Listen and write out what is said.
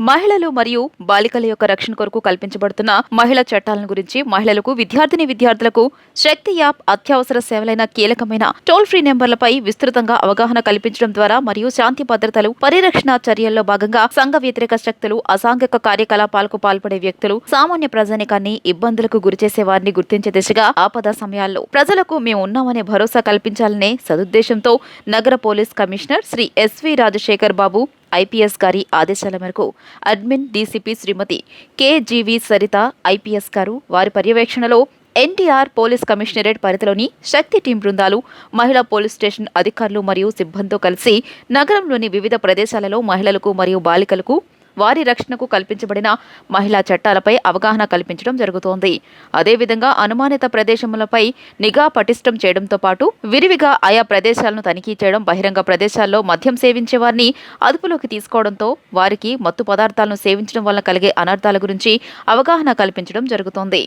మహిళలు మరియు బాలికల యొక్క రక్షణ కొరకు కల్పించబడుతున్న మహిళా చట్టాలను గురించి మహిళలకు విద్యార్థిని విద్యార్థులకు శక్తి యాప్ అత్యవసర సేవలైన కీలకమైన టోల్ ఫ్రీ నెంబర్లపై విస్తృతంగా అవగాహన కల్పించడం ద్వారా మరియు శాంతి భద్రతలు పరిరక్షణ చర్యల్లో భాగంగా సంఘ వ్యతిరేక శక్తులు అసాంఘిక కార్యకలాపాలకు పాల్పడే వ్యక్తులు సామాన్య ప్రజానికాన్ని ఇబ్బందులకు గురిచేసే వారిని గుర్తించే దిశగా ఆపద సమయాల్లో ప్రజలకు మేము ఉన్నామనే భరోసా కల్పించాలనే సదుద్దేశంతో నగర police commissioner Shri S V Rajasekhar Babu IPS గారి ఆదేశాల మేరకు admin DCP Shrimati K G V Saritha IPS గారు వారి పర్యవేక్షణలో ఎన్టీఆర్ పోలీస్ కమిషనరేట్ పరిధిలోని శక్తి టీం బృందాలు మహిళా పోలీస్ స్టేషన్ అధికారులు మరియు సిబ్బందితో కలిసి నగరంలోని వివిధ ప్రదేశాలలో మహిళలకు మరియు బాలికలకు వారి రక్షణకు కల్పించబడిన మహిళా చట్టాలపై అవగాహన కల్పించడం జరుగుతోంది. అదేవిధంగా అనుమానిత ప్రదేశములపై నిఘా పటిష్టం చేయడంతో పాటు విరివిగా ఆయా ప్రదేశాలను తనిఖీ చేయడం బహిరంగ ప్రదేశాల్లో మద్యం సేవించే వారిని అదుపులోకి తీసుకోవడంతో వారికి మత్తు పదార్థాలను సేవించడం వల్ల కలిగే అనర్థాల గురించి అవగాహన కల్పించడం జరుగుతోంది.